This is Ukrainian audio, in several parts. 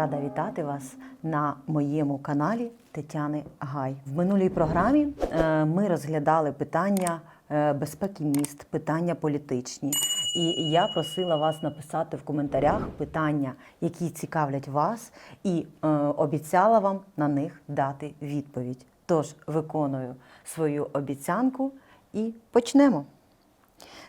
Рада вітати вас на моєму каналі Тетяни Гай. В минулій програмі е, ми розглядали питання е, безпеки міст, питання політичні. І я просила вас написати в коментарях питання, які цікавлять вас, і е, обіцяла вам на них дати відповідь. Тож виконую свою обіцянку і почнемо.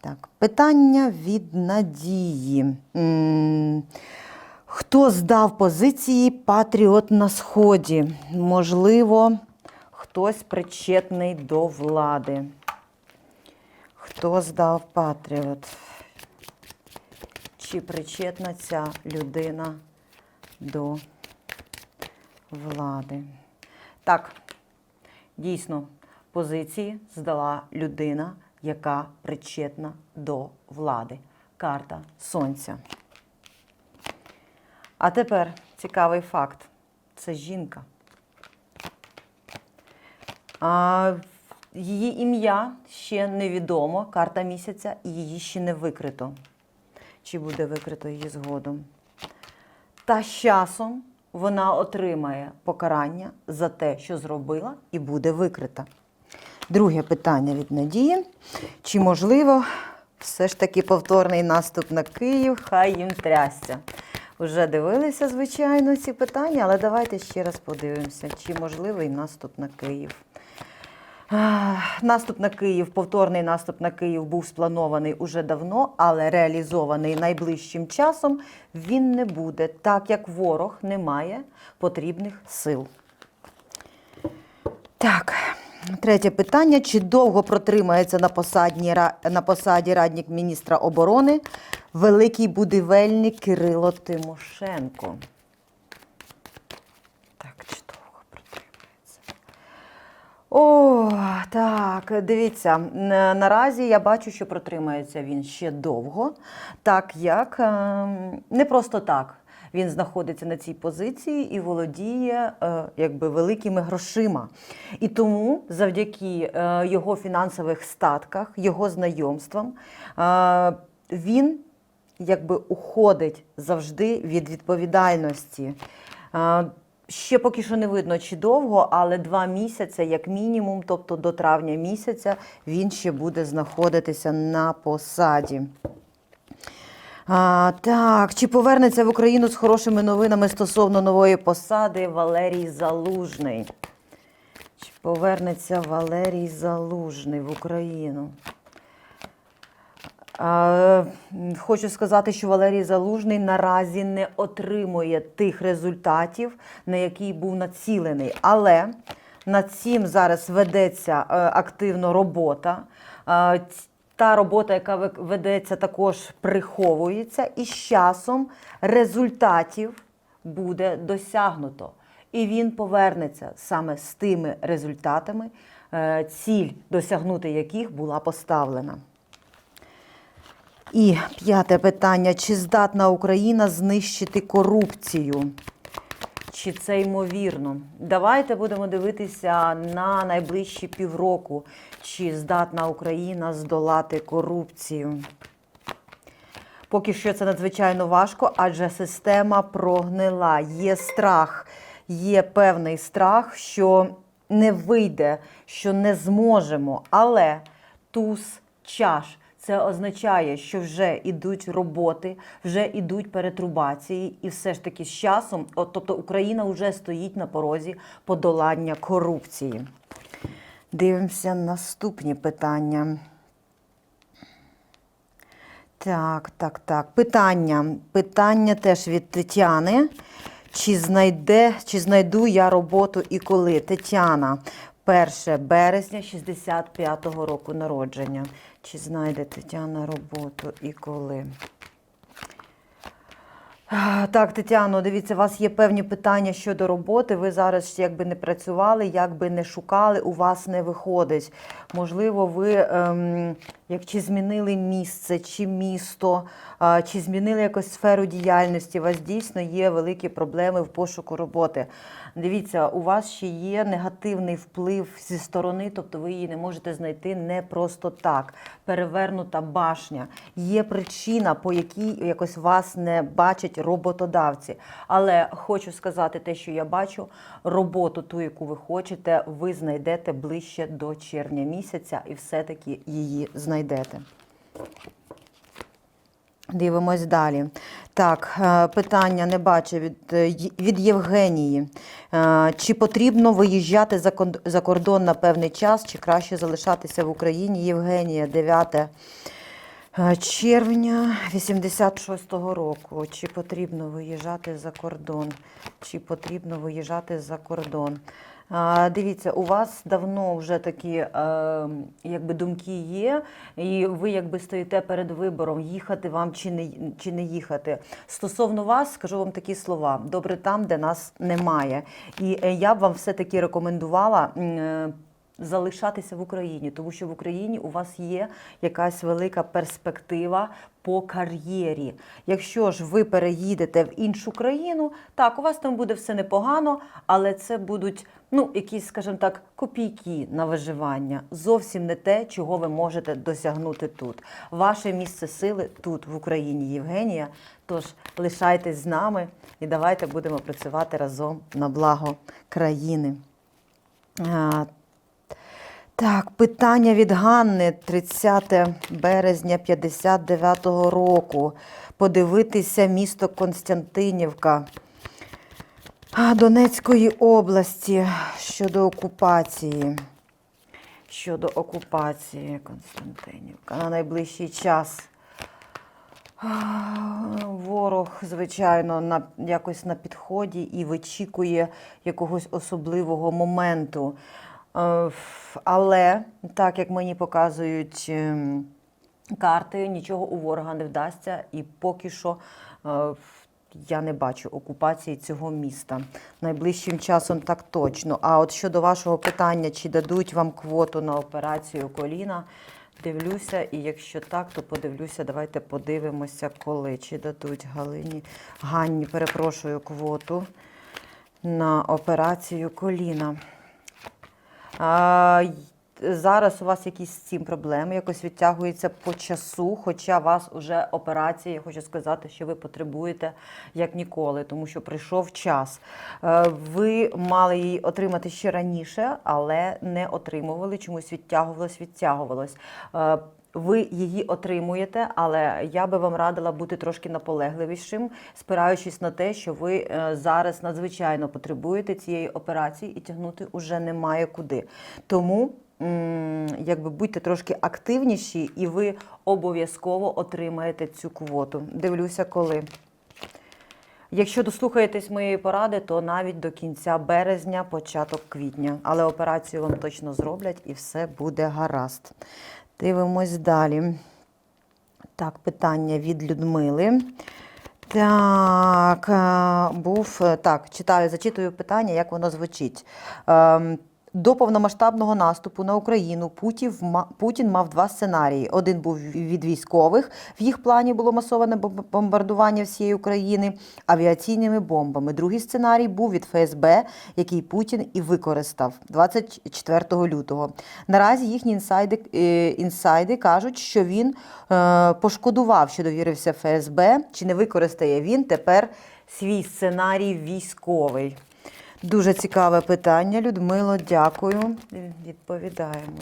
Так, питання від Надії. М, Хто здав позиції Патріот на Сході? Можливо, хтось причетний до влади. Хто здав Патріот? Чи причетна ця людина до влади? Так, дійсно, позиції здала людина, яка причетна до влади. Карта Сонця. А тепер цікавий факт. Це жінка. А, її ім'я ще невідомо, карта місяця, і її ще не викрито. Чи буде викрито її згодом? Та з часом вона отримає покарання за те, що зробила, і буде викрита. Друге питання від Надії. Чи можливо все ж таки повторний наступ на Київ? Хай їм трясся. Вже дивилися, звичайно, ці питання, але давайте ще раз подивимося, чи можливий наступ на Київ. Наступ на Київ, повторний наступ на Київ був спланований уже давно, але реалізований найближчим часом він не буде, так як ворог не має потрібних сил. Так, третє питання. Чи довго протримається на, посадні, ра- на посаді радник міністра оборони великий будівельник Кирило Тимошенко? Так, чи довго протримається? О, так, дивіться, наразі я бачу, що протримається він ще довго, так як ем, не просто так. Він знаходиться на цій позиції і володіє е, якби великими грошима. І тому завдяки е, його фінансових статках, його знайомствам, е, він якби уходить завжди від відповідальності. Ще поки що не видно, чи довго, але два місяці, як мінімум, тобто до травня місяця, він ще буде знаходитися на посаді. А, так, чи повернеться в Україну з хорошими новинами стосовно нової посади Валерій Залужний? Чи повернеться Валерій Залужний в Україну? А, Хочу сказати, що Валерій Залужний наразі не отримує тих результатів, на які був націлений. Але над цим зараз ведеться е, активно робота. Та робота, яка ведеться, також приховується, і з часом результатів буде досягнуто. І він повернеться саме з тими результатами, е, ціль досягнути яких була поставлена. І п'яте питання: чи здатна Україна знищити корупцію? Чи це ймовірно? Давайте будемо дивитися на найближчі півроку, чи здатна Україна здолати корупцію. Поки що це надзвичайно важко, адже система прогнила. Є страх, є певний страх, що не вийде, що не зможемо. Але туз чаш це означає, що вже йдуть роботи, вже йдуть перетрубації, і все ж таки з часом, от, тобто Україна вже стоїть на порозі подолання корупції. Дивимося наступні питання. Так, так, так. Питання. Питання теж від Тетяни. Чи знайде, чи знайду я роботу і коли? Тетяна, 1 березня 65-го року народження. Чи знайде Тетяна роботу і коли? Так, Тетяно, дивіться, у вас є певні питання щодо роботи. Ви зараз якби не працювали, якби не шукали, у вас не виходить. Можливо, ви ем, як чи змінили місце, чи місто, а, чи змінили якось сферу діяльності. У вас дійсно є великі проблеми в пошуку роботи. Дивіться, у вас ще є негативний вплив зі сторони, тобто ви її не можете знайти не просто так. Перевернута башня. Є причина, по якій якось вас не бачать, роботодавці. Але хочу сказати те, що я бачу, роботу, ту, яку ви хочете, ви знайдете ближче до червня місяця і все-таки її знайдете. Дивимось далі. Так, е, питання не бачу від, е, від Євгенії. Е, Чи потрібно виїжджати за кордон на певний час, чи краще залишатися в Україні? Євгенія, 9 е, червня 86-го року. Чи потрібно виїжджати за кордон? Чи потрібно виїжджати за кордон? Дивіться, у вас давно вже такі е, якби думки є, і ви якби стоїте перед вибором, їхати вам чи не, чи не їхати. Стосовно вас, скажу вам такі слова: добре там, де нас немає. І е, я б вам все-таки рекомендувала. Залишатися в Україні, тому що в Україні у вас є якась велика перспектива по кар'єрі. Якщо ж ви переїдете в іншу країну, так, у вас там буде все непогано, але це будуть ну, якісь, скажімо так, копійки на виживання. Зовсім не те, чого ви можете досягнути тут. Ваше місце сили тут, в Україні, Євгенія. Тож лишайтесь з нами і давайте будемо працювати разом на благо країни. Так, питання від Ганни 30 березня 59-го року. Подивитися місто Константинівка Донецької області щодо окупації. Щодо окупації Константинівка на найближчий час. Ворог, звичайно, на, якось на підході і вичікує якогось особливого моменту. Е, Але, так як мені показують ем, карти, нічого у ворога не вдасться, і поки що е, я не бачу окупації цього міста. Найближчим часом так точно. А от щодо вашого питання, чи дадуть вам квоту на операцію коліна, дивлюся, і якщо так, то подивлюся, давайте подивимося, коли. Чи дадуть Галині Ганні, перепрошую, квоту на операцію коліна. А, зараз у вас якісь з цим проблеми, якось відтягується по часу, хоча у вас вже операція, я хочу сказати, що ви потребуєте як ніколи, тому що прийшов час. Е, Ви мали її отримати ще раніше, але не отримували, чомусь відтягувалось, відтягувалось. Ви її отримуєте, але я би вам радила бути трошки наполегливішим, спираючись на те, що ви е, зараз надзвичайно потребуєте цієї операції і тягнути уже немає куди. Тому якби будьте трошки активніші, і ви обов'язково отримаєте цю квоту. Дивлюся, коли. Якщо дослухаєтесь моєї поради, то навіть до кінця березня, початок квітня. Але операцію вам точно зроблять і все буде гаразд. Дивимось далі. Так, питання від Людмили. Так, е, був е, так, читаю, зачитую питання, як воно звучить. До повномасштабного наступу на Україну Путін, ма- Путін мав два сценарії. Один був від військових. В їх плані було масоване бомбардування всієї України авіаційними бомбами. Другий сценарій був від ФСБ, який Путін і використав 24 лютого. Наразі їхні інсайди, е, інсайди кажуть, що він е, пошкодував, що довірився ФСБ, чи не використає він тепер свій сценарій військовий. Дуже цікаве питання, Людмило, дякую. Відповідаємо.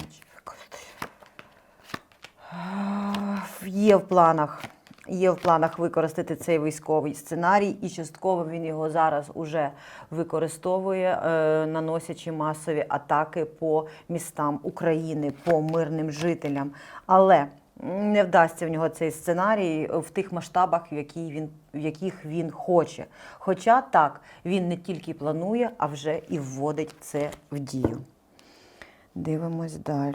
Є в планах. Є в планах використати цей військовий сценарій, і частково він його зараз уже використовує, е, наносячи масові атаки по містам України, по мирним жителям. Але не вдасться в нього цей сценарій в тих масштабах, в, який він, в яких він хоче. Хоча так, він не тільки планує, а вже і вводить це в дію. Дивимось далі.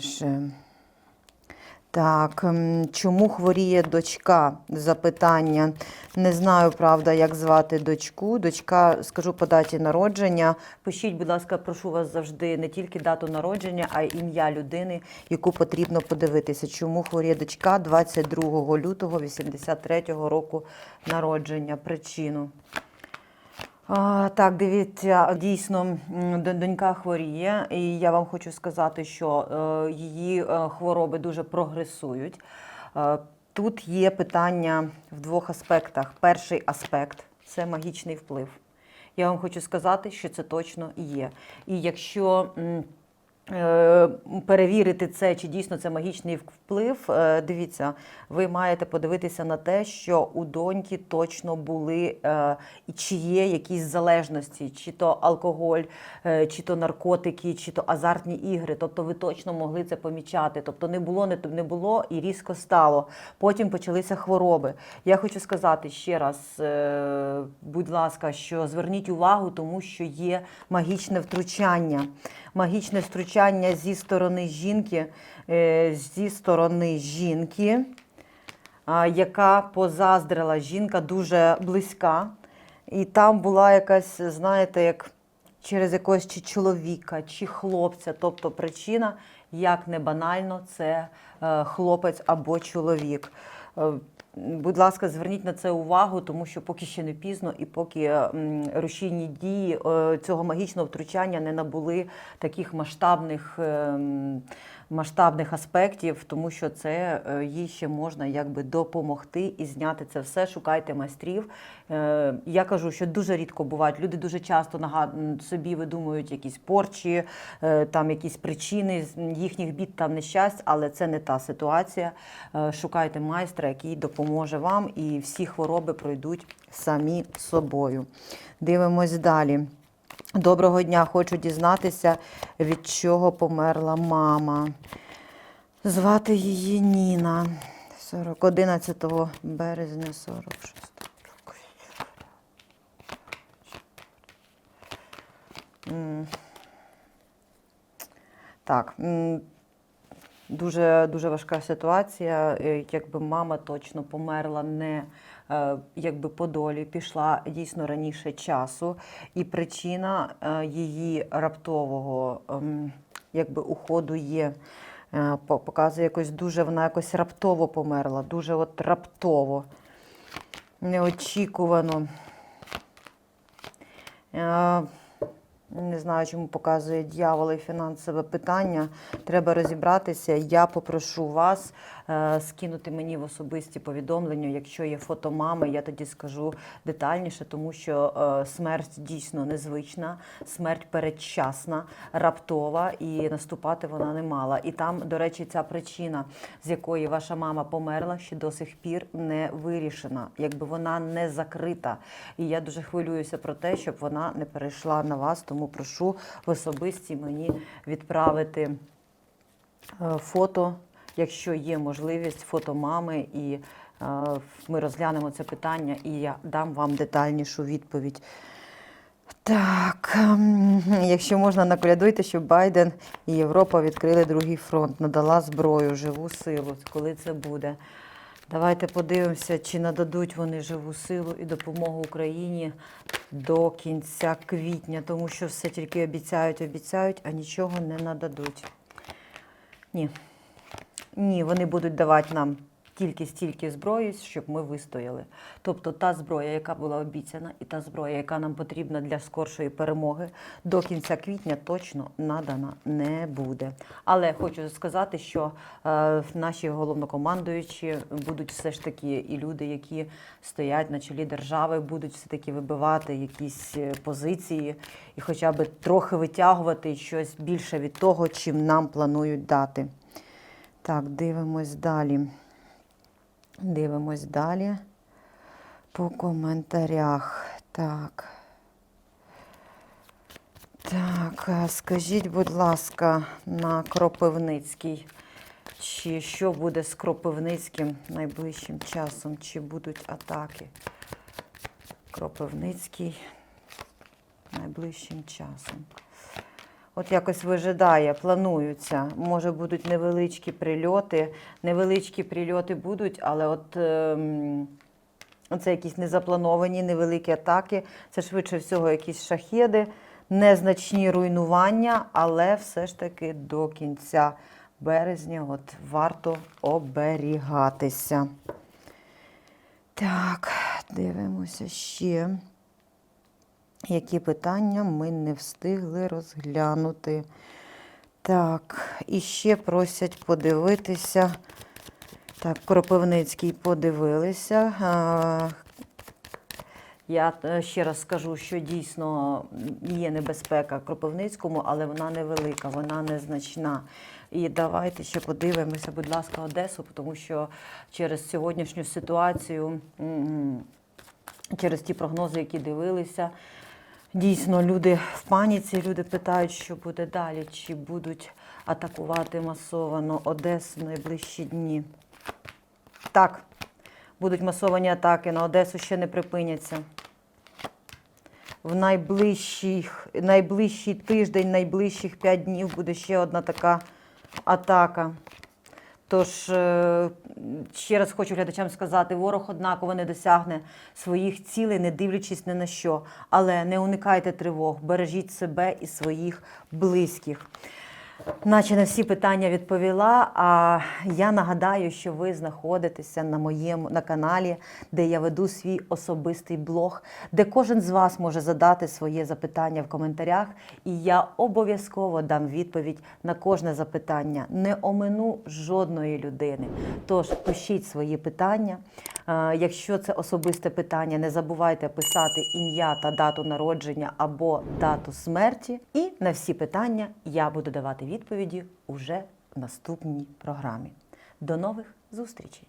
Так, чому хворіє дочка? Запитання. Не знаю, правда, як звати дочку. Дочка, скажу по даті народження. Пишіть, будь ласка, прошу вас завжди не тільки дату народження, а й ім'я людини, яку потрібно подивитися. Чому хворіє дочка 22 лютого 83 року народження? Причину. А, так, дивіться, дійсно, донька хворіє, і я вам хочу сказати, що е, її е, хвороби дуже прогресують. Е, тут є питання в двох аспектах. Перший аспект це магічний вплив. Я вам хочу сказати, що це точно є. І якщо перевірити це, чи дійсно це магічний вплив, е, дивіться, ви маєте подивитися на те, що у доньки точно були е, чи є якісь залежності, чи то алкоголь, е, чи то наркотики, чи то азартні ігри. Тобто ви точно могли це помічати. Тобто не було, не, не було і різко стало. Потім почалися хвороби. Я хочу сказати ще раз, будь ласка, що зверніть увагу, тому що є магічне втручання. Магічне втручання зі сторони жінки, зі сторони жінки, яка позаздрила жінка дуже близька. І там була якась, знаєте, як через якогось чи чоловіка, чи хлопця. Тобто причина, як не банально, це е, хлопець або чоловік. Е, Будь ласка, зверніть на це увагу, тому що поки ще не пізно, і поки рушійні дії е, цього магічного втручання не набули таких масштабних, масштабних аспектів, тому що це е, їй ще можна якби допомогти і зняти це все. Шукайте майстрів. Е, Я кажу, що дуже рідко бувають. Люди дуже часто нагад- собі видумують якісь порчі, е, там якісь причини їхніх бід та нещасть, але це не та ситуація. Шукайте майстра, який допоможе вам, і всі хвороби пройдуть самі собою. Дивимось далі. Доброго дня, хочу дізнатися, від чого померла мама. Звати її Ніна. 40, 11 березня 46 року. Так. Дуже, дуже важка ситуація. Е, Якби мама точно померла не е, якби по долі, пішла дійсно раніше часу. І причина е, її раптового ем, якби, уходу є. Показує якось дуже, вона якось раптово померла, дуже от раптово, неочікувано. Не знаю, чому показує дьявол і фінансове питання. Треба розібратися. Я попрошу вас е, скинути мені в особисті повідомлення. Якщо є фото мами, я тоді скажу детальніше, тому що е, смерть дійсно незвична, смерть передчасна, раптова і наступати вона не мала. І там, до речі, ця причина, з якої ваша мама померла, ще до сих пір не вирішена, якби вона не закрита. І я дуже хвилююся про те, щоб вона не перейшла на вас. Тому прошу в особисті мені відправити е, фото, якщо є можливість, фото мами, і е, ми розглянемо це питання, і я дам вам детальнішу відповідь. Так, ем, якщо можна, наколядуйте, щоб Байден і Європа відкрили другий фронт, надала зброю, живу силу. Коли це буде? Давайте подивимося, чи нададуть вони живу силу і допомогу Україні до кінця квітня, тому що все тільки обіцяють, обіцяють, а нічого не нададуть. Ні. Ні, вони будуть давати нам тільки стільки зброї, щоб ми вистояли. Тобто та зброя, яка була обіцяна, і та зброя, яка нам потрібна для скоршої перемоги, до кінця квітня точно надана не буде. Але хочу сказати, що е, наші головнокомандуючі будуть все ж таки і люди, які стоять на чолі держави, будуть все таки вибивати якісь е, позиції і хоча б трохи витягувати щось більше від того, чим нам планують дати. Так, дивимось далі. Дивимось далі по коментарях. Так. Так, скажіть, будь ласка, на Кропивницький, чи що буде з Кропивницьким найближчим часом? Чи будуть атаки? Кропивницький найближчим часом. От якось вижидає, плануються. Може будуть невеличкі прильоти. Невеличкі прильоти будуть, але от ем, це якісь незаплановані невеликі атаки. Це швидше всього якісь шахеди, незначні руйнування, але все ж таки до кінця березня от варто оберігатися. Так, дивимося ще. Які питання ми не встигли розглянути. Так, і ще просять подивитися. Так, Кропивницький подивилися. Я е, ще раз скажу, що дійсно є небезпека Кропивницькому, але вона невелика, вона незначна. І давайте ще подивимося, будь ласка, Одесу, тому що через сьогоднішню ситуацію, через ті прогнози, які дивилися, дійсно люди в паніці, люди питають, що буде далі, чи будуть атакувати масовано Одесу в найближчі дні. Так, будуть масовані атаки на Одесу ще не припиняться. В найближчих, найближчий тиждень, найближчих 5 днів буде ще одна така атака. Тож, е, ще раз хочу глядачам сказати, ворог однаково не досягне своїх цілей, не дивлячись ні на що. Але не уникайте тривог, бережіть себе і своїх близьких. Наче на всі питання відповіла. А я нагадаю, що ви знаходитеся на моєму на каналі, де я веду свій особистий блог, де кожен з вас може задати своє запитання в коментарях, і я обов'язково дам відповідь на кожне запитання. Не омину жодної людини. Тож пишіть свої питання. Якщо це особисте питання, не забувайте писати ім'я та дату народження або дату смерті. І на всі питання я буду давати відповіді уже в наступній програмі. До нових зустрічей!